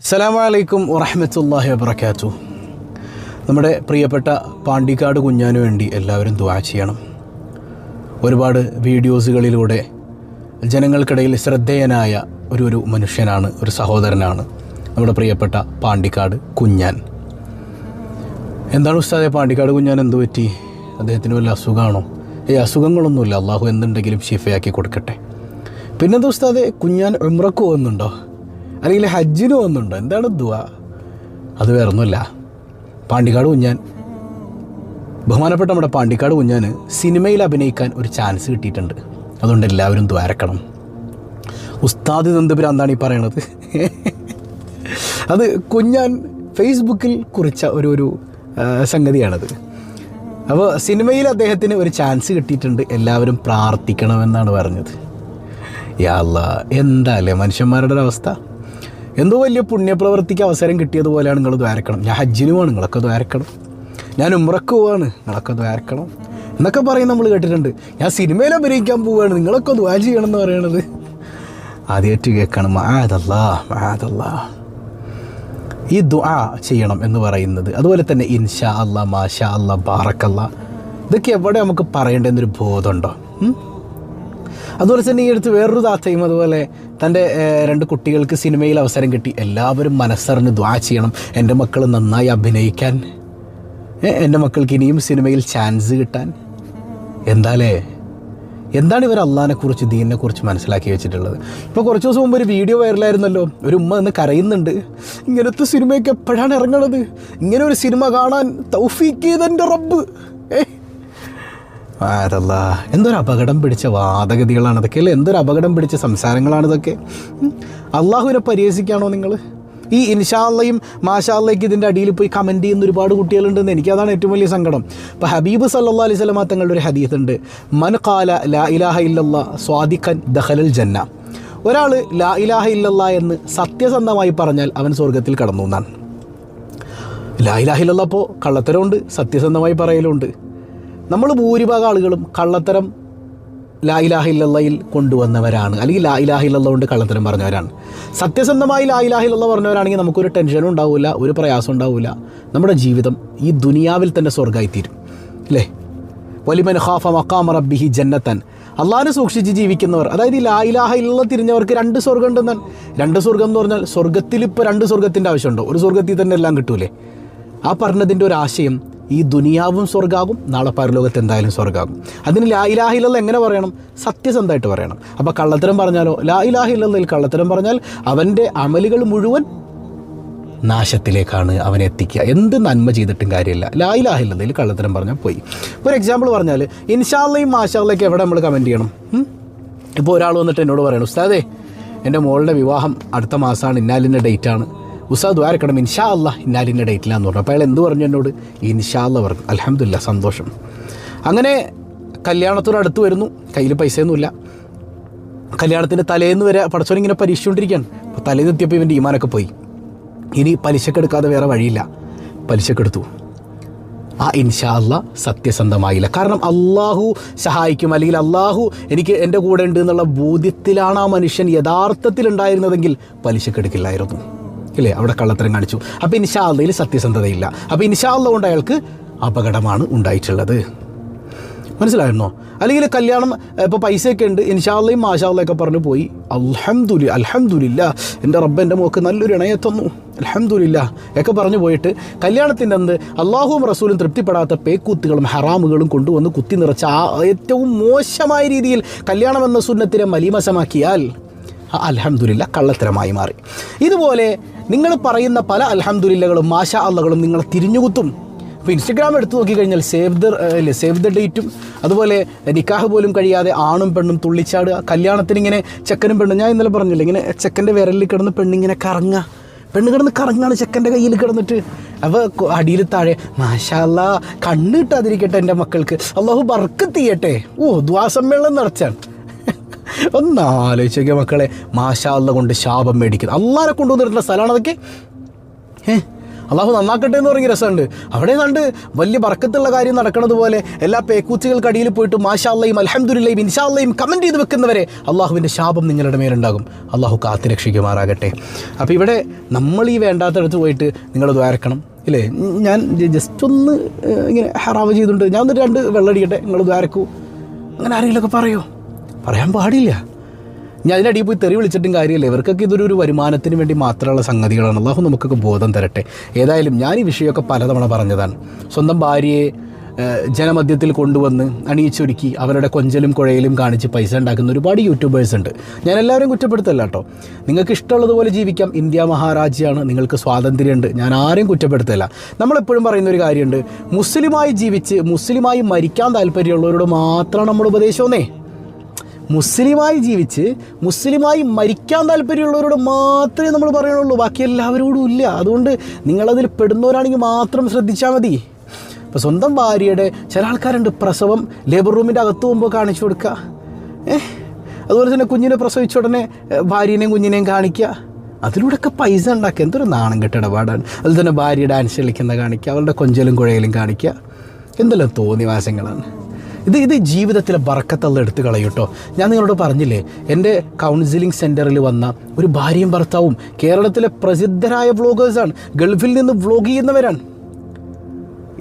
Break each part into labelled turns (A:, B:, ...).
A: അസ്സലാമലൈക്കും വറഹമത്തല്ലാഹി വബർക്കാത്തു നമ്മുടെ പ്രിയപ്പെട്ട പാണ്ടിക്കാട് കുഞ്ഞാനു വേണ്ടി എല്ലാവരും ദുആ ചെയ്യണം. ഒരുപാട് വീഡിയോസുകളിലൂടെ ജനങ്ങൾക്കിടയിൽ ശ്രദ്ധേയനായ ഒരു ഒരു മനുഷ്യനാണ് ഒരു സഹോദരനാണ് നമ്മുടെ പ്രിയപ്പെട്ട പാണ്ടിക്കാട് കുഞ്ഞാൻ. എന്താണ് ഉസ്താദെ പാണ്ടിക്കാട് കുഞ്ഞാൻ എന്തു പറ്റി? അദ്ദേഹത്തിന് വല്ല അസുഖമാണോ? ഈ അസുഖങ്ങളൊന്നുമില്ല. അള്ളാഹു എന്തുണ്ടെങ്കിലും ഷിഫയാക്കി കൊടുക്കട്ടെ. പിന്നെന്താ ഉസ്താദെ കുഞ്ഞാൻ ഉമ്രക്ക് പോകുന്നുണ്ടോ? അല്ലെങ്കിൽ ഹജ്ജിന് പോകുന്നുണ്ടോ? എന്താണ് ദുആ? അത് വേറൊന്നുമില്ല. പാണ്ടിക്കാട് കുഞ്ഞാൻ. ബഹുമാനപ്പെട്ട നമ്മുടെ പാണ്ടിക്കാട് കുഞ്ഞാന് സിനിമയിൽ അഭിനയിക്കാൻ ഒരു ചാൻസ് കിട്ടിയിട്ടുണ്ട്. അതുകൊണ്ട് എല്ലാവരും ദ്വാരക്കണം ഉസ്താദ് നന്ദപുരാന്താണ് ഈ പറയണത്. അത് കുഞ്ഞാൻ ഫേസ്ബുക്കിൽ കുറിച്ച ഒരു ഒരു സംഗതിയാണത്. അപ്പോൾ സിനിമയിൽ അദ്ദേഹത്തിന് ഒരു ചാൻസ് കിട്ടിയിട്ടുണ്ട്. എല്ലാവരും പ്രാർത്ഥിക്കണമെന്നാണ് പറഞ്ഞത്. യാ എന്താ അല്ലേ മനുഷ്യന്മാരുടെ ഒരു അവസ്ഥ? എന്തോ വലിയ പുണ്യപ്രവർത്തിക്ക് അവസരം കിട്ടിയതുപോലെയാണ് നിങ്ങൾ ദ്വാരക്കണം. ഞാൻ ഹജ്ജിന് പോവാണ് നിങ്ങളൊക്കെ ദ്വാരക്കണം. ഞാൻ ഉമ്രക്ക് പോവാണ് നിങ്ങളൊക്കെ ദ്വാരക്കണം. എന്നൊക്കെ പറയും നമ്മൾ കേട്ടിട്ടുണ്ട്. ഞാൻ സിനിമയിൽ അഭിനയിക്കാൻ പോവുകയാണ് നിങ്ങളൊക്കെ ദ്വാ ചെയ്യണം എന്ന് പറയണത്. ആദ്യമായിട്ട് കേൾക്കണം മാതല്ലാ മാതല്ലാ ഈ ദുആ ചെയ്യണം എന്ന് പറയുന്നത്. അതുപോലെ തന്നെ ഇൻഷാ അല്ല മാഷാ അല്ല ബാറക്കല്ല. ഇതൊക്കെ എവിടെ നമുക്ക് പറയേണ്ടതെന്നൊരു ബോധമുണ്ടോ? അതുപോലെ തന്നെ ഈ അടുത്ത് വേറൊരു താത്തയും അതുപോലെ തന്റെ രണ്ട് കുട്ടികൾക്ക് സിനിമയിൽ അവസരം കിട്ടി. എല്ലാവരും മനസ്സറിഞ്ഞ് ദ്വാ ചെയ്യണം. എന്റെ മക്കൾ നന്നായി അഭിനയിക്കാൻ. എന്റെ മക്കൾക്ക് ഇനിയും സിനിമയിൽ ചാൻസ് കിട്ടാൻ. എന്താലേ? എന്താണ് ഇവർ അള്ളഹാനെ കുറിച്ച് ദീനിനെ കുറിച്ച് മനസ്സിലാക്കി വെച്ചിട്ടുള്ളത്? ഇപ്പോൾ കുറച്ച് ദിവസം മുമ്പ് ഒരു വീഡിയോ വൈറലായിരുന്നല്ലോ. ഒരു ഉമ്മ എന്ന് കരയുന്നുണ്ട്. ഇങ്ങനത്തെ സിനിമയൊക്കെ എപ്പോഴാണ് ഇറങ്ങണത്? ഇങ്ങനെ ഒരു സിനിമ കാണാൻ തൗഫീഖ് റബ്ബ്. ആരല്ല എന്തൊരു അപകടം പിടിച്ച വാദഗതികളാണ് അതൊക്കെ അല്ലേ? എന്തൊരു അപകടം പിടിച്ച സംസാരങ്ങളാണ് ഇതൊക്കെ. അള്ളാഹുവിനെ പരിഹസിക്കാണോ നിങ്ങൾ ഈ ഇൻഷാല്ലയും മാഷാല്ലയ്ക്ക് ഇതിന്റെ അടിയിൽ പോയി കമന്റ് ചെയ്യുന്ന ഒരുപാട് കുട്ടികളുണ്ടെന്ന് എനിക്കതാണ് ഏറ്റവും വലിയ സങ്കടം. ഇപ്പോൾ ഹബീബ് സല്ലാ അലൈഹി സ്വലമ തങ്ങളുടെ ഒരു ഹദീസ് ഉണ്ട്. മൻ കാല ലാ ഇലാഹ ഇല്ല സ്വാദിഖൻ ദഹലൽ ജന്ന. ഒരാൾ ലാ ഇലാഹ ഇല്ല എന്ന് സത്യസന്ധമായി പറഞ്ഞാൽ അവൻ സ്വർഗത്തിൽ കടന്നു എന്നാണ്. ലാ ലായിലാഹില്ലപ്പോൾ കള്ളത്തരമുണ്ട് സത്യസന്ധമായി പറയലുണ്ട് നമ്മൾ ഭൂരിഭാഗം ആളുകളും കള്ളത്തരം ലായിലാഹില്ലയിൽ കൊണ്ടുവന്നവരാണ്. അല്ലെങ്കിൽ ലായിലാഹില്ല കൊണ്ട് കള്ളത്തരം പറഞ്ഞവരാണ്. സത്യസന്ധമായി ലായിലാഹില്ല പറഞ്ഞവരാണെങ്കിൽ നമുക്കൊരു ടെൻഷനും ഉണ്ടാവില്ല ഒരു പ്രയാസം ഉണ്ടാവില്ല നമ്മുടെ ജീവിതം ഈ ദുനിയാവിൽ തന്നെ സ്വർഗമായിത്തീരും. അല്ലേ വലിമൻ ഖാഫ മക്കാമ റബ്ബിഹി ജന്നത്തൻ. അള്ളാഹിനെ സൂക്ഷിച്ച് ജീവിക്കുന്നവർ അതായത് ഈ ലായിലാഹ ഇല്ല തിരിഞ്ഞവർക്ക് രണ്ട് സ്വർഗം ഉണ്ടെന്നാൽ രണ്ട് സ്വർഗം എന്ന് പറഞ്ഞാൽ സ്വർഗത്തിൽ ഇപ്പോൾ രണ്ട് സ്വർഗത്തിന്റെ ആവശ്യമുണ്ടോ? ഒരു സ്വർഗത്തിൽ തന്നെ എല്ലാം കിട്ടൂലേ? ആ പറഞ്ഞതിന്റെ ഒരു ആശയം ഈ ദുനിയാവും സ്വർഗാകും നാളെ പരലോകത്ത് എന്തായാലും സ്വർഗാകും അതിന് ലാ ഇലാഹില്ല എങ്ങനെ പറയണം? സത്യസന്ധമായിട്ട് പറയണം. അപ്പോൾ കള്ളത്തരം പറഞ്ഞാലോ? ലാ ഇലാഹില്ലയിൽ കള്ളത്തരം പറഞ്ഞാൽ അവന്റെ അമലുകൾ മുഴുവൻ നാശത്തിലേക്കാണ് അവനെ എത്തിക്കുക. എന്ത് നന്മ ചെയ്തിട്ടും കാര്യമില്ല. ലാ ഇലാഹില്ലയിൽ കള്ളത്തരം പറഞ്ഞാൽ പോയി. ഒരു എക്സാമ്പിൾ പറഞ്ഞാൽ ഇൻഷാല്ലയും മാഷാല്ലയ്ക്ക് എവിടെ നമ്മൾ കമന്റ് ചെയ്യണം? ഇപ്പോൾ ഒരാൾ വന്നിട്ട് എന്നോട് പറയണം ഉസ്താദേ എന്റെ മോളുടെ വിവാഹം അടുത്ത മാസമാണ് ഇന്നാലിന്റെ ഡേറ്റാണ് ഉസ്താദ് ദ്വാരക്കണം ഇൻഷാ അല്ല ഇന്നാലിന്റെ ഡേറ്റിലാന്ന് പറഞ്ഞു. അപ്പോൾ അയാൾ എന്ത് പറഞ്ഞു എന്നോട്? ഇൻഷാ അല്ല പറഞ്ഞു. അലഹമില്ല സന്തോഷം. അങ്ങനെ കല്യാണത്തോട് അടുത്ത് വരുന്നു. കയ്യിൽ പൈസയൊന്നുമില്ല. കല്യാണത്തിന്റെ തലേന്ന് വരെ പടച്ചോനിങ്ങനെ പരീക്ഷിച്ചുകൊണ്ടിരിക്കുകയാണ്. അപ്പോൾ തലേന്ന് എത്തിയപ്പോൾ ഇവന്റെ ഈമാനൊക്കെ പോയി. ഇനി പലിശക്കെടുക്കാതെ വേറെ വഴിയില്ല. പലിശക്കെടുത്തു ആ ഇൻഷാ അല്ല സത്യസന്ധമായില്ല. കാരണം അള്ളാഹു സഹായിക്കും. അല്ലെങ്കിൽ അള്ളാഹു എനിക്ക് എന്റെ കൂടെ ഉണ്ട് എന്നുള്ള ബോധ്യത്തിലാണ് ആ മനുഷ്യൻ യഥാർത്ഥത്തിൽ ഉണ്ടായിരുന്നതെങ്കിൽ പലിശക്കെടുക്കില്ലായിരുന്നു ഇല്ലേ അവിടെ കള്ളത്തരം കാണിച്ചു. അപ്പോൾ ഇൻഷാ അല്ലയിൽ സത്യസന്ധതയില്ല. അപ്പോൾ ഇൻഷാ അല്ല കൊണ്ട് അയാൾക്ക് അപകടമാണ് ഉണ്ടായിട്ടുള്ളത്. മനസ്സിലായിരുന്നോ? അല്ലെങ്കിൽ കല്യാണം ഇപ്പോൾ പൈസയൊക്കെ ഉണ്ട്. ഇൻഷാല്ലയും മാഷാല്ലയൊക്കെ പറഞ്ഞു പോയി. അൽഹംദുലി അൽഹംദുലില്ല. എന്റെ റബ്ബ് എന്റെ മോക്ക് നല്ലൊരു ഇണയെ തന്നു. അൽഹംദുലില്ല. ഒക്കെ പറഞ്ഞു പോയിട്ട് കല്യാണത്തിന്റെ അന്ന് അള്ളാഹുവും റസൂലും തൃപ്തിപ്പെടാത്ത പേക്കൂത്തുകളും ഹറാമുകളും കൊണ്ടുവന്ന് കുത്തി നിറച്ച ആ ഏറ്റവും മോശമായ രീതിയിൽ കല്യാണം എന്ന സുന്നത്തിനെ മലീമസമാക്കിയാൽ അൽഹംദുലില്ല കള്ളത്തരമായി മാറി. ഇതുപോലെ നിങ്ങൾ പറയുന്ന പല അലഹദില്ലകളും മാഷാ അള്ളകളും നിങ്ങളെ തിരിഞ്ഞുകുത്തും. ഇപ്പോൾ ഇൻസ്റ്റഗ്രാം എടുത്തു നോക്കിക്കഴിഞ്ഞാൽ സേവ് ദ അല്ലേ സേവ് ദ ഡേറ്റും അതുപോലെ നിക്കാഹ് പോലും കഴിയാതെ ആണും പെണ്ണും തുള്ളിച്ചാടുക കല്യാണത്തിന് ഇങ്ങനെ ചെക്കനും പെണ്ണും ഞാൻ ഇന്നലെ പറഞ്ഞില്ല ഇങ്ങനെ ചെക്കന്റെ വിരലിൽ കിടന്ന് പെണ്ണിങ്ങനെ കറങ്ങുക. പെണ്ണ് കിടന്ന് കറങ്ങാണ് ചെക്കന്റെ കയ്യിൽ കിടന്നിട്ട്. അപ്പോൾ അടിയിൽ താഴെ മാഷാല്ല കണ്ണിട്ടാതിരിക്കട്ടെ എന്റെ മക്കൾക്ക്. അള്ളാഹു ബർക്കത്ത് തീയട്ടെ ഓ ദ്വാസമ്മേളനം നടച്ചാണ്. ഒന്ന് ആലോചിച്ചൊക്കെ മക്കളെ. മാഷാല്ല കൊണ്ട് ശാപം മേടിക്കുന്നത് അള്ളാനെ കൊണ്ടുവന്നിട്ടുള്ള സ്ഥലമാണ് അതൊക്കെ. ഏ അള്ളാഹു നന്നാക്കട്ടെ എന്ന് പറഞ്ഞ രസമുണ്ട്. അവിടെ കണ്ട് വലിയ ബർക്കത്തുള്ള കാര്യം നടക്കുന്നത് പോലെ എല്ലാ പേക്കൂച്ചുകൾക്കടിയിൽ പോയിട്ട് മാഷാല്ലയും അലഹമുല്ലയും ഇൻഷാല്ലയും കമന്റ് ചെയ്ത് വെക്കുന്നവരെ അള്ളാഹുവിന്റെ ശാപം നിങ്ങളുടെ മേലുണ്ടാകും. അള്ളാഹു കാത്തുരക്ഷിക്കുമാറാകട്ടെ അപ്പോൾ ഇവിടെ നമ്മൾ ഈ വേണ്ടാത്തടത്ത് പോയിട്ട് നിങ്ങൾ ദ്വാരക്കണം ഇല്ലേ? ഞാൻ ജസ്റ്റ് ഒന്ന് ഇങ്ങനെ ഹറാവ് ചെയ്തിട്ടുണ്ട് ഞാൻ ഒന്ന് രണ്ട് വെള്ളടിക്കട്ടെ നിങ്ങൾ ദ്വാരക്കൂ അങ്ങനെ ആരെങ്കിലുമൊക്കെ പറയോ? പറയാൻ പാടില്ല. ഞാൻ അതിനടിയിൽ പോയി തെറി വിളിച്ചിട്ടും കാര്യമില്ല. ഇവർക്കൊക്കെ ഇതൊരു ഒരു വരുമാനത്തിന് വേണ്ടി മാത്രമുള്ള സംഗതികളാണ്. അള്ളാഹു നമുക്കൊക്കെ ബോധം തരട്ടെ. ഏതായാലും ഞാൻ ഈ വിഷയമൊക്കെ പലതവണ പറഞ്ഞതാണ്. സ്വന്തം ഭാര്യയെ ജനമധ്യത്തിൽ കൊണ്ടുവന്ന് അണിയിച്ചൊരുക്കി അവരുടെ കൊഞ്ചലും കുഴയിലും കാണിച്ച് പൈസ ഉണ്ടാക്കുന്ന ഒരുപാട് യൂട്യൂബേഴ്സ് ഉണ്ട്. ഞാൻ എല്ലാവരും കുറ്റപ്പെടുത്തല്ല കേട്ടോ. നിങ്ങൾക്ക് ഇഷ്ടമുള്ളതുപോലെ ജീവിക്കാം. ഇന്ത്യ മഹാരാജ്യമാണ്. നിങ്ങൾക്ക് സ്വാതന്ത്ര്യമുണ്ട്. ഞാൻ ആരെയും കുറ്റപ്പെടുത്തല്ല. നമ്മളെപ്പോഴും പറയുന്ന ഒരു കാര്യമുണ്ട്. മുസ്ലിമായി ജീവിച്ച് മുസ്ലിമായി മരിക്കാൻ താല്പര്യമുള്ളവരോട് മാത്രമാണ് നമ്മൾ ഉപദേശമെന്നേ മുസ്ലിമായി ജീവിച്ച് മുസ്ലിമായി മരിക്കാൻ താല്പര്യമുള്ളവരോട് മാത്രമേ നമ്മൾ പറയുള്ളൂ. ബാക്കി എല്ലാവരോടും ഇല്ല. അതുകൊണ്ട് നിങ്ങളതിൽ പെടുന്നവരാണെങ്കിൽ മാത്രം ശ്രദ്ധിച്ചാൽ മതി. ഇപ്പോൾ സ്വന്തം ഭാര്യയുടെ ചില ആൾക്കാരുണ്ട്. പ്രസവം ലേബർ റൂമിന്റെ അകത്ത് പോകുമ്പോൾ കാണിച്ചു കൊടുക്കുക. ഏഹ് അതുപോലെ തന്നെ കുഞ്ഞിനെ പ്രസവിച്ച ഉടനെ ഭാര്യനെയും കുഞ്ഞിനെയും കാണിക്കുക. അതിലൂടെയൊക്കെ പൈസ ഉണ്ടാക്കുക. എന്തൊരു നാണം കെട്ട ഇടപാടാണ്. അതുപോലെ തന്നെ ഭാര്യ ഡാൻസ് കളിക്കുന്ന കാണിക്കുക. അവളുടെ കൊഞ്ചലും കുഴയിലും കാണിക്കുക. എന്തെല്ലാം തോന്നിവാസങ്ങളാണ്. ഇത് ഇത് ജീവിതത്തിലെ ബറക്കത്തുള്ള എടുത്ത് കളയൂട്ടോ ഞാൻ നിങ്ങളോട് പറഞ്ഞില്ലേ എന്റെ കൗൺസിലിംഗ് സെന്ററിൽ വന്ന ഒരു ഭാര്യയും ഭർത്താവും കേരളത്തിലെ പ്രസിദ്ധരായ വ്ളോഗേഴ്സാണ് ഗൾഫിൽ നിന്ന് വ്ളോഗ് ചെയ്യുന്നവരാണ്.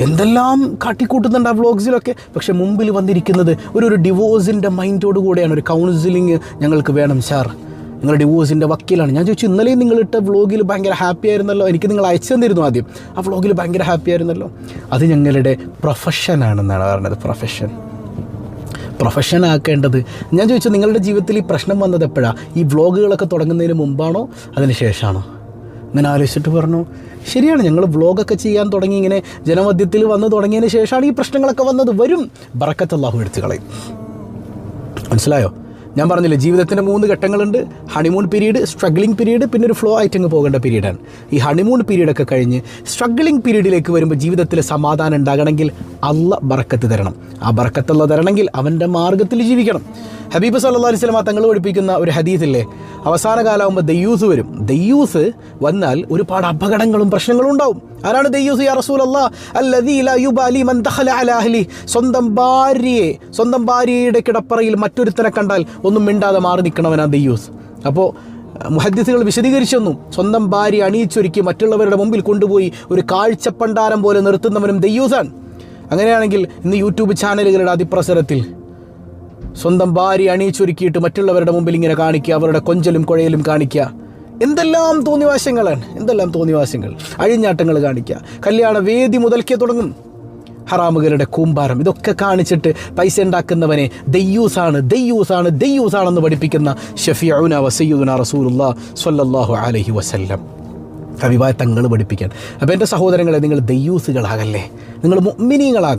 A: എന്തെല്ലാം കാട്ടിക്കൂട്ടുന്നുണ്ട് ആ വ്ളോഗ്സിലൊക്കെ പക്ഷെ മുമ്പിൽ വന്നിരിക്കുന്നത് ഒരു ഒരു ഡിവോഴ്സിന്റെ മൈൻഡോട് കൂടെയാണ് ഒരു കൗൺസിലിംഗ് ഞങ്ങൾക്ക് വേണം സാർ നിങ്ങൾ ഡിവോഴ്സിന്റെ വക്കീലാണ്. ഞാൻ ചോദിച്ചു ഇന്നലെയും നിങ്ങളിട്ട വ്ളോഗിൽ ഭയങ്കര ഹാപ്പി ആയിരുന്നല്ലോ? എനിക്ക് നിങ്ങൾ അയച്ചു തന്നിരുന്നു ആദ്യം? ആ വ്ളോഗിൽ ഭയങ്കര ഹാപ്പി ആയിരുന്നല്ലോ. അത് ഞങ്ങളുടെ പ്രൊഫഷനാണെന്നാണ് പറഞ്ഞത് പ്രൊഫഷൻ പ്രൊഫഷൻ ആക്കേണ്ടത്? ഞാൻ ചോദിച്ചു നിങ്ങളുടെ ജീവിതത്തിൽ ഈ പ്രശ്നം വന്നത് എപ്പോഴാണ് ഈ വ്ളോഗുകളൊക്കെ തുടങ്ങുന്നതിന് മുമ്പാണോ? അതിന് ശേഷമാണോ അങ്ങനെ ആലോചിച്ചിട്ട് പറഞ്ഞു ശരിയാണ് ഞങ്ങൾ വ്ളോഗൊക്കെ ചെയ്യാൻ തുടങ്ങി ഇങ്ങനെ ജനമധ്യത്തിൽ വന്ന് തുടങ്ങിയതിന് ശേഷമാണ് ഈ പ്രശ്നങ്ങളൊക്കെ വന്നത്. വരും. ബറക്കത്ത് അള്ളാഹു എടുത്തു കളയും. മനസ്സിലായോ? ഞാൻ പറഞ്ഞില്ലേ ജീവിതത്തിന്റെ മൂന്ന് ഘട്ടങ്ങളുണ്ട്. ഹണിമൂൺ പീരീഡ് സ്ട്രഗ്ലിംഗ് പീരീഡ് പിന്നെ ഒരു ഫ്ലോ ആയിട്ട് അങ്ങ് പോകേണ്ട പീരീഡാണ് ഈ ഹണിമൂൺ പീരീഡൊക്കെ കഴിഞ്ഞ് സ്ട്രഗ്ലിംഗ് പീരീഡിലേക്ക് വരുമ്പോൾ ജീവിതത്തിൽ സമാധാനം ഉണ്ടാകണമെങ്കിൽ അല്ല ബറക്കത്ത് തരണം. ആ ബറക്കത്തുള്ള തരണമെങ്കിൽ അവന്റെ മാർഗത്തിൽ ജീവിക്കണം. ഹബീബ് സല്ലാ അലൈഹി സ്വലമ തങ്ങൾ പഠിപ്പിക്കുന്ന ഒരു ഹദീസില്ലേ അവസാന കാലമാകുമ്പോൾ ദയ്യൂസ് വരും. ദയ്യൂസ് വന്നാൽ ഒരുപാട് അപകടങ്ങളും പ്രശ്നങ്ങളും ഉണ്ടാവും. ആരാണ് യാ സ്വന്തം ഭാര്യയെ സ്വന്തം ഭാര്യയുടെ കിടപ്പറയിൽ മറ്റൊരുത്തനെ കണ്ടാൽ ഒന്നും മിണ്ടാതെ മാറി നിൽക്കണവനാ ദയ്യൂസ് അപ്പോൾ മുഹദ്ദിസുകൾ വിശദീകരിച്ചെന്നും. സ്വന്തം ഭാര്യ അണിയിച്ചൊരുക്കി മറ്റുള്ളവരുടെ മുമ്പിൽ കൊണ്ടുപോയി ഒരു കാഴ്ചപ്പണ്ടാരം പോലെ നിർത്തുന്നവനും ദയ്യൂസാണ് അങ്ങനെയാണെങ്കിൽ ഇന്ന് യൂട്യൂബ് ചാനലുകളുടെ അതിപ്രസരത്തിൽ സ്വന്തം ഭാര്യ അണിയിച്ചൊരുക്കിയിട്ട് മറ്റുള്ളവരുടെ മുമ്പിൽ ഇങ്ങനെ കാണിക്കുക അവരുടെ കൊഞ്ചലും കുഴയലും കാണിക്കുക. എന്തെല്ലാം തോന്നിവാശങ്ങളാണ്? എന്തെല്ലാം തോന്നിവാശങ്ങൾ? അഴിഞ്ഞാട്ടങ്ങൾ കാണിക്കുക കല്യാണ വേദി മുതൽക്കേ തുടങ്ങും. ഹറാമുകളുടെ കൂമ്പാരം ഇതൊക്കെ കാണിച്ചിട്ട് പൈസ ഉണ്ടാക്കുന്നവനെ ദയ്യൂസാണ് ദയ്യൂസാണ് ദയ്യൂസാണെന്ന് പഠിപ്പിക്കുന്ന ഷഫിയുന വസയ്യുന റസൂലുല്ലാ സൊല്ലാഹു അലഹി വസല്ലം. അഭിപ്രായ തങ്ങൾ പഠിപ്പിക്കാൻ. അപ്പോൾ എന്റെ സഹോദരങ്ങളെ നിങ്ങൾ ദയ്യൂസുകളാകല്ലേ? നിങ്ങൾ മുഅ്മിനീങ്ങളാകണം.